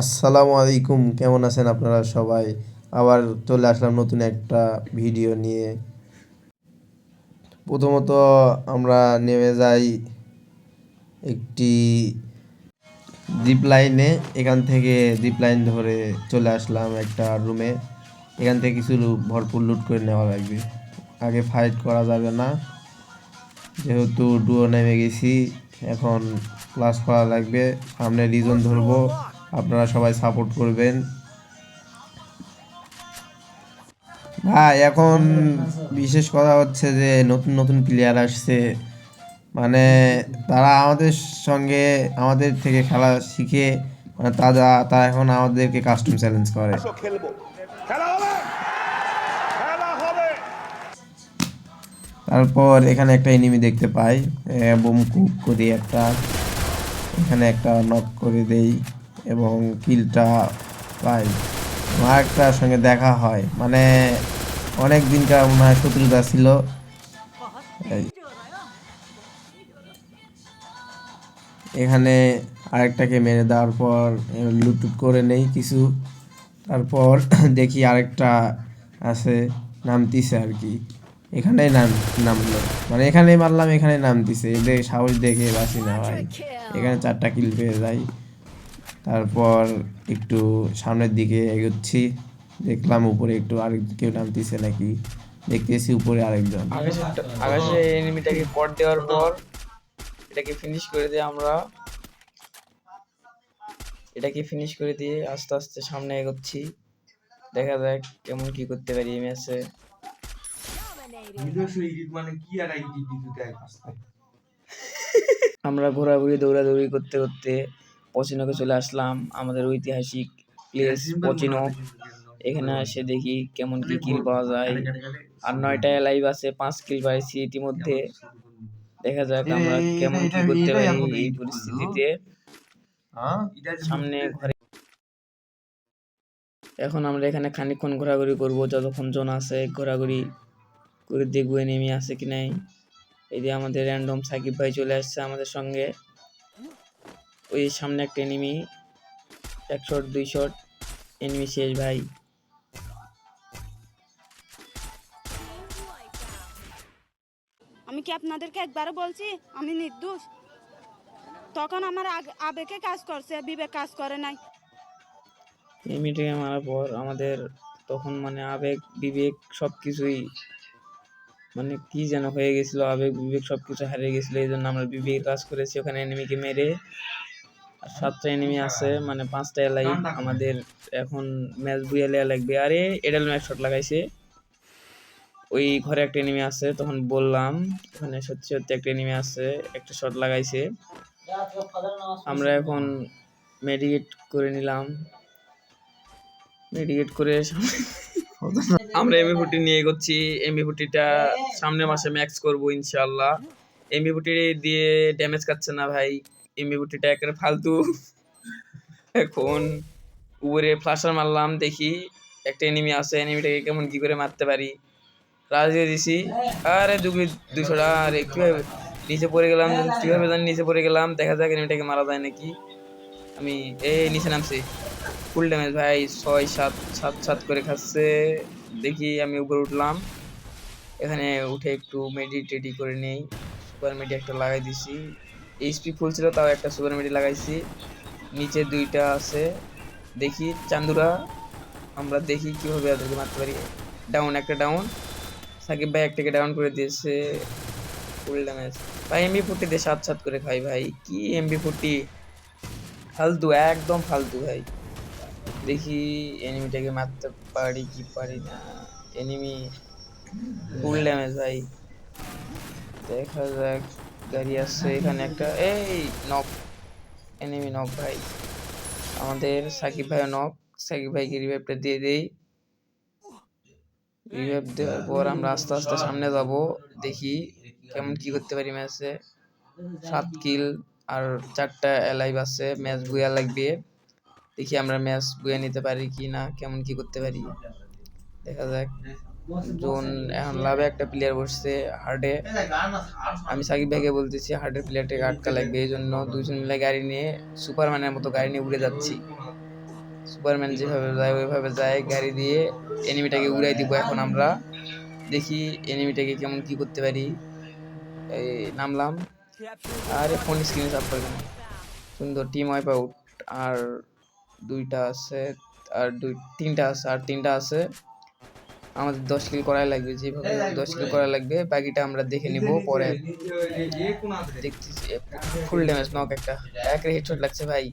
আসসালামু আলাইকুম, কেমন আছেন আপনারা সবাই? আবার চলে আসলাম নতুন একটা ভিডিও নিয়ে। প্রথমত আমরা নেমে যাই একটি জিপ লাইনে এখান থেকে জিপ লাইন ধরে চলে আসলাম একটা রুমে এখান থেকে কিছু ভরপুর লুট করে নেওয়া লাগবে। আগে ফাইট করা যাবে না। যেহেতু ডুয়ো নেমে গেছি, এখন ক্লাস করা লাগবে। সামনে রিজন ধরবো। আপনারা সবাই সাপোর্ট করবেন। ভাই এখন বিশেষ কথা হচ্ছে যে নতুন নতুন প্লেয়ার আসছে। মানে তারা আমাদের সঙ্গে আমাদের থেকে খেলা শিখে মানে তারা তারা এখন আমাদেরকে কাস্টম চ্যালেঞ্জ করে। তারপর এখানে একটা এনিমি দেখতে পাই। বোম কুক করি একটা। এখানে একটা নক করে দেই। এবং কিলটা পাই আরেকটার সঙ্গে দেখা হয়। মানে অনেক দিনকার মনে হয় শত্রুতা ছিল। এখানে আরেকটাকে মেরে দেওয়ার পর লুটুট করে নেই কিছু। তারপর দেখি আরেকটা আছে, নামতিছে আর কি। এখানেই নাম, নামলো। মানে এখানেই মারলাম এখানে নামতিছে। এদের সাহস দেখে বাসি না ভাই। এখানে চারটা কিল পেয়ে যাই। তারপর একটু সামনের দিকে এগোচ্ছি। দেখলাম উপরে একটু আরেক কেউ নামতিছে নাকি? দেখতেছি উপরে আরেকজন। আকাশে আকাশে এনিমিটাকে কট দেওয়ার পর এটাকে ফিনিশ করে দিয়ে আমরা এটাকে ফিনিশ করে দিয়ে আস্তে আস্তে সামনে এগোচ্ছি। দেখা যাক কেমন কি করতে পারি এই ম্যাচে আমরা ঘোরাঘুরি দৌড়াদৌড়ি করতে করতে পচিনোকে চলে আসলাম আমাদের ঐতিহাসিক প্লেস পচিনো এখানে এসে দেখি কেমন কি কিল পাওয়া যায়। আর নয়টা লাইভ আছে পাঁচ কিল পাইছি ইতিমধ্যে। দেখা যাক আমরা কেমন কি করতে পারি এই পরিস্থিতিতে। সামনে ঘরে এখন আমরা এখানে খানিকক্ষণ ঘোরাঘুরি করব যতক্ষণ জন আছে ঘোরাঘুরি করে দেখব নেমে আছে কি নাই। এই যে আমাদের র্যান্ডম সাকিব ভাই চলে আসছে আমাদের সঙ্গে। ওই সামনে একটা এনিমি এক শট দুই শট এনিমি শেষ ভাই। আমি কি আপনাদেরকে একবারও বলছি? আমি নির্দোষ। তখন আমার আবেগে কাজ করছে বিবেক কাজ করে নাই। এনিমিটাকে মারার পর আমাদের তখন মানে আবেগ বিবেক সব কিছুই মানে কি যেন হয়ে গেছিল আবেগ বিবেক সব কিছু হারিয়ে গেছিল এই জন্য আমরা বিবেকের কাজ করেছি। ওখানে এনিমিকে মেরে সাতটা এনিমি আছে মানে পাঁচটা এলাই আমাদের এখন ম্যাচ বুয়ে লেয়া লাগবে। আরে এডাল ম্যাচ শট লাগাইছে। ওই ঘরে একটা এনিমি আছে তখন বললাম ওখানে সত্যি সত্যি একটা এনিমি আছে একটা শট লাগাইছে। আমরা এখন মেডিকেট করে নিলাম। মেডিকেট করে আমরা এমবি ফুটি নিয়ে এগোচ্ছি। এমবি ফুটিটা সামনের মাসে ম্যাক্স করব ইনশাল্লাহ এমবি ফুটি দিয়ে ড্যামেজ খাচ্ছে না ভাই। এমবি ফুটিটা একেবারে ফালতু। এখন উপরে ফ্লাশার মারলাম, দেখি একটা এনিমি আছে এনিমিটাকে কেমন কি করে মারতে পারি। রাজ দিয়ে দিছি। আরে দুগুলি দুশোটা আরে কীভাবে নিচে পড়ে গেলাম, কীভাবে জানি নিচে পড়ে গেলাম, দেখা যাক এনিমিটাকে মারা যায় নাকি। আমি, এই নিচে নামছি। ফুল ড্যামেজ ভাই, ছয়, সাত সাত সাত করে খাচ্ছে। দেখি আমি উপরে উঠলাম। এখানে উঠে একটু মেডিটেটি করে নেই। সুপার মেডি একটা লাগাই দিছি। এইচপি ফুল ছিল, তাও একটা সুপার মেডি লাগাইছি। নিচে দুইটা আছে। দেখি, চান্দুরা, আমরা দেখি কীভাবে ওদেরকে মারতে পারি। ডাউন একটা ডাউন সাকিব ভাই একটাকে ডাউন করে দিয়েছে। ফুল ড্যামেজ ভাই এমবি ফুটি দিয়ে সাত সাত করে খাই ভাই। কি এমবি ফুটি ফালতু, একদম ফালতু ভাই। দেখি এনিমিটাকে মারতে পারি কি পারি না। এনিমি ফুল ড্যামেজ ভাই। দেখা যাক। গাড়ি আসছে এখানে একটা, এই নক এনিমি নক ভাই। আমাদের সাকিব ভাই নক, সাকিব ভাইকে রিভাইভটা দিয়ে দেই। রিভাইভ দেওয়ার পর আমরা আস্তে আস্তে সামনে যাব, দেখি কেমন কি করতে পারি ম্যাচে সাত কিল আর চারটা এলাইভ আছে ম্যাচ বুয়া লাগবে। দেখি আমরা ম্যাচ বুয়ে নিতে পারি কি না কেমন কি করতে পারি। দেখা যাক। জোন, এখন লাভে একটা প্লেয়ার বসছে হার্ডে আমি সাকিব ভাইকে বলতেছি হার্ডের প্লেয়ারটাকে আটকা লাগবে, এই জন্য দুজন মিলে গাড়ি নিয়ে সুপারম্যানের মতো গাড়ি নিয়ে উড়ে যাচ্ছি। সুপারম্যান যেভাবে যায়, ওইভাবে যায়, গাড়ি দিয়ে এনিমিটাকে উড়াই দিব এখন আমরা। দেখি এনিমিটাকে কেমন কি করতে পারি। এই, নামলাম। আর ফোন স্ক্রিন সাফ করে সুন্দর টিম ওয়াইপ আউট আর দুইটা আছে, আর দুই, তিনটা আছে, আর তিনটা আছে। আমাদের দশ কিল করাই লাগবে যেভাবে দশ কিল করা লাগবে বাকিটা আমরা দেখে নিব পরে দেখতেছি। ফুল ড্যামেজ নক একটা। এক হেডশট লাগছে ভাই।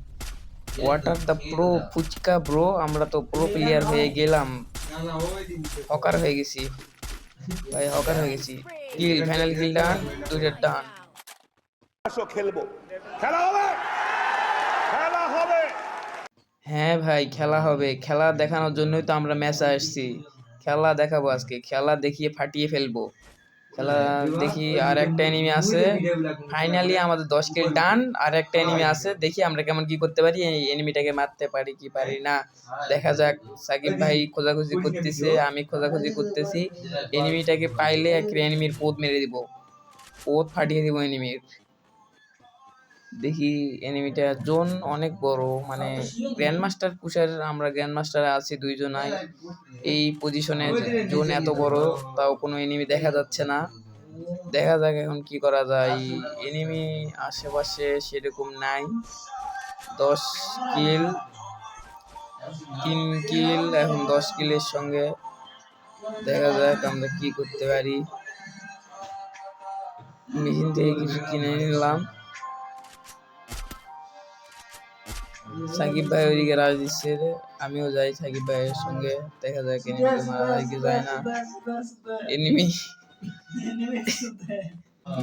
Water the pro fuchka bro আমরা তো প্রো প্লেয়ার হয়ে গেলাম। হকার হয়ে গেছি। ভাই হকার হয়ে গেছি। কিল ফাইনাল কিল ডান দুইটা ডান আসো খেলব। খেলা হবে! খেলা হবে! হ্যাঁ ভাই খেলা হবে। খেলা দেখানোর জন্যই তো আমরা ম্যাচে আসছি। খেলা দেখাবো আজকে। খেলা দেখিয়ে ফাটিয়ে ফেলব। খেলা দেখি আর একটা এনিমি আছে। ফাইনালি আমাদের দশ কিল ডান আর একটা এনিমি আছে। দেখি আমরা কেমন কি করতে পারি এই এনিমিটাকে মারতে পারি কি পারি না। দেখা যাক সাকিব ভাই খোঁজাখুঁজি করতেছে আমি খোঁজাখুঁজি করতেছি। এনিমিটাকে পাইলে একটা এনিমির পোদ মেরে দিব। পোদ ফাটিয়ে দিব এনিমির দেখি এনিমিটা জোন অনেক বড় মানে গ্র্যান্ড মাস্টার পুষার আমরা গ্র্যান্ড মাস্টারে আছি দুইজনাই। এই পজিশনে জোন এত বড়, তাও কোনো এনিমি দেখা যাচ্ছে না। দেখা যাক এখন কি করা যায়। এনিমি আশেপাশে সেরকম নাই। দশ কিল তিন কিল এখন দশ কিলের সঙ্গে। দেখা যাক আমরা কি করতে পারি। মেশিন থেকে কিছু কিনে নিলাম। সাকিব ভাই ওইদিকে রাজ দিচ্ছে। আমিও যাই সাকিব ভাইয়ের সঙ্গে। দেখা যায় এনিমিকে মারা যায় কি যায় না। এনিমি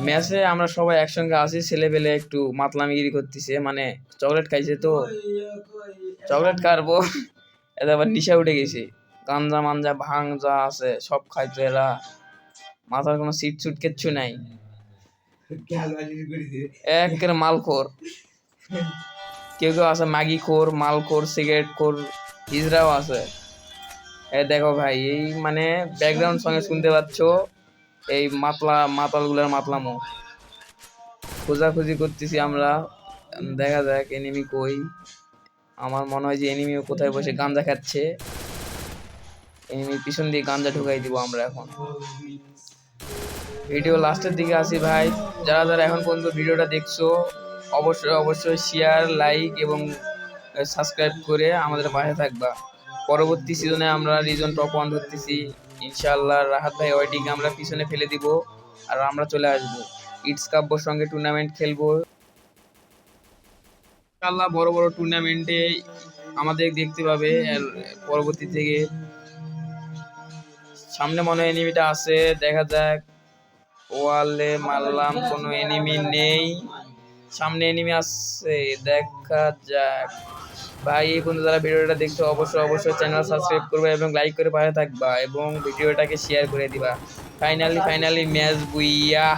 ম্যাচে আমরা সবাই একসঙ্গে আছি ছেলে পেলে একটু মাতলামিগিরি করতেছে। মানে চকলেট খাইছে তো। চকলেট কারবো এদের আবার নিশা উঠে গেছে। গাঞ্জা মাঞ্জা ভাং যা আছে সব খাইতো এরা। মাথার কোনো সিট সুট কিচ্ছু নাই। একের মালখোর। কেউ কেউ আছে মাগি খোর, মাল খোর, সিগারেট খোর, হিজড়াও আছে। এ দেখো ভাই, এই মানে ব্যাকগ্রাউন্ড সঙ্গে শুনতে পাচ্ছ, এই মাতলা, মাতালগুলোর মাতলামো। খোঁজাখুঁজি করতেছি আমরা, দেখা যাক এনিমি কই। আমার মনে হয় যে এনিমিও কোথায় বসে গাঞ্জা খাচ্ছে। এনিমির পিছন দিয়ে গাঞ্জা ঢুকাই দিব আমরা এখন। ভিডিও লাস্টের দিকে আসি ভাই। যারা যারা এখন পর্যন্ত ভিডিওটা দেখছ অবশ্যই অবশ্যই শেয়ার লাইক এবং সাবস্ক্রাইব করে আমাদের পাশে থাকবা। পরবর্তী সিজনে আমরা রিজন টপ ওয়ান ধরতেছি। ইনশাআল্লাহ রাহাত ভাই ওয়াইটিকে আমরা পিছনে ফেলে দিব আর আমরা চলে আসব। ইটস কাব্যর সঙ্গে টুর্নামেন্ট খেলব। ইনশাআল্লাহ বড় বড় টুর্নামেন্টে আমাদের দেখতে পাবে পরবর্তী থেকে সামনে মনে হয় এনিমিটা আছে, দেখা যাক। ওয়ালে মারলাম, কোনো এনিমি নেই। সামনে এনিমি আসছে, দেখা যাক। ভাই, এই পর্যন্ত যারা ভিডিওটা দেখছ, অবশ্যই অবশ্যই চ্যানেল সাবস্ক্রাইব করবে এবং লাইক করে পাশে থাকবা এবং ভিডিওটাকে শেয়ার করে দিবা। Finally finally match booyah.